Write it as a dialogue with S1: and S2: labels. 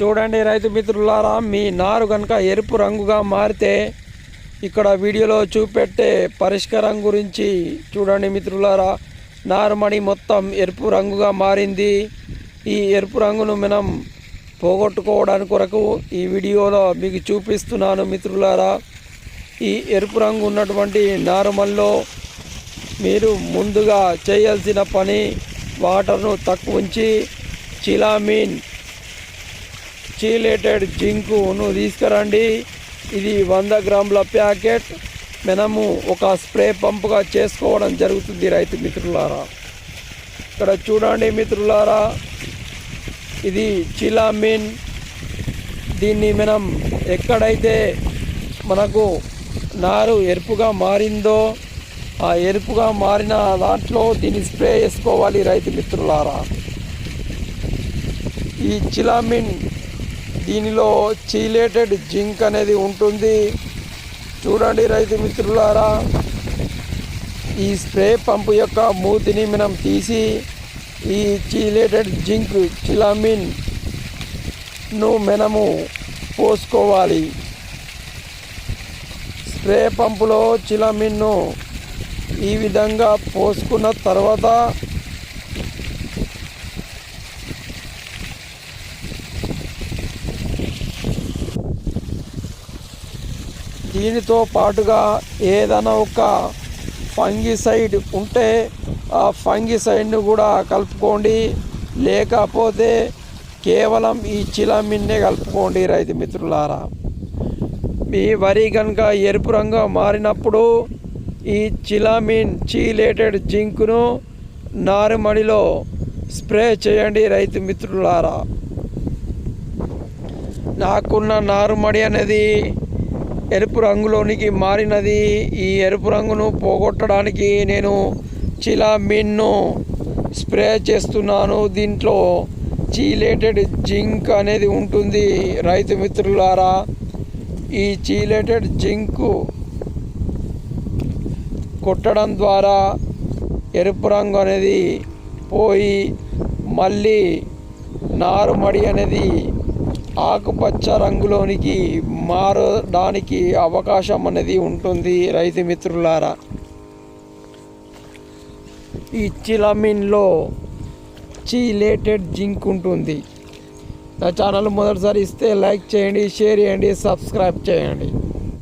S1: చూడండి రైతు మిత్రులారా మీ నారు కనుక ఎరుపు రంగుగా మారితే ఇక్కడ వీడియోలో చూపెట్టే పరిష్కారం గురించి చూడండి మిత్రులారా. నారుమణి మొత్తం ఎరుపు రంగుగా మారింది. ఈ ఎరుపు రంగును మనం పోగొట్టుకోవడానికి కొరకు ఈ వీడియోలో మీకు చూపిస్తున్నాను మిత్రులారా. ఈ ఎరుపు రంగు ఉన్నటువంటి నారుమల్లో మీరు ముందుగా చేయాల్సిన పని వాటర్ను తక్కువ ఉంచి చిలామీన్ చీలేటెడ్ జింకును తీసుకురండి. ఇది వంద గ్రాముల ప్యాకెట్. మనము ఒక స్ప్రే పంపుగా చేసుకోవడం జరుగుతుంది రైతు మిత్రులారా. ఇక్కడ చూడండి మిత్రులారా. ఇది చిలామిన్ దీన్ని మనం ఎక్కడైతే మనకు నారు ఎరుపుగా మారిందో ఆ ఎరుపుగా మారిన దాంట్లో దీన్ని స్ప్రే చేసుకోవాలి రైతు మిత్రులారా. ఈ చిలామిన్ దీనిలో చీలేటెడ్ జింక్ అనేది ఉంటుంది. చూడండి రైతు మిత్రులారా ఈ స్ప్రే పంపు యొక్క మూతిని మనం తీసి ఈ చీలేటెడ్ జింక్ చిలామిన్ను మనము పోసుకోవాలి. స్ప్రే పంపులో చిలామిన్ను ఈ విధంగా పోసుకున్న తర్వాత దీనితో పాటుగా ఏదైనా ఒక ఫంగిసైడ్ ఉంటే ఆ ఫంగిసైడ్ను కూడా కలుపుకోండి. లేకపోతే కేవలం ఈ చిలామిన్నే కలుపుకోండి రైతు మిత్రులారా. మీ వరి కనుక ఎరుపు రంగు మారినప్పుడు ఈ చిలామిన్ చీలేటెడ్ జింక్ను నారుమడిలో స్ప్రే చేయండి రైతు మిత్రులారా. నాకున్న నారుమడి అనేది ఎరుపు రంగులోనికి మారినది. ఈ ఎరుపు రంగును పోగొట్టడానికి నేను చిలామిన్ను స్ప్రే చేస్తున్నాను. దీంట్లో చీలేటెడ్ జింక్ అనేది ఉంటుంది. రైతు మిత్రులారా ఈ చీలేటెడ్ జింక్ కొట్టడం ద్వారా ఎరుపు రంగు అనేది పోయి మళ్ళీ నారుమడి అనేది ఆకుపచ్చ రంగులోనికి మారడానికి అవకాశం అనేది ఉంటుంది రైతు మిత్రులారా. ఈ చిలమిన్లో చీలేటెడ్ జింక్ ఉంటుంది. నా ఛానల్ మొదటిసారి ఇస్తే లైక్ చేయండి షేర్ చేయండి సబ్స్క్రైబ్ చేయండి.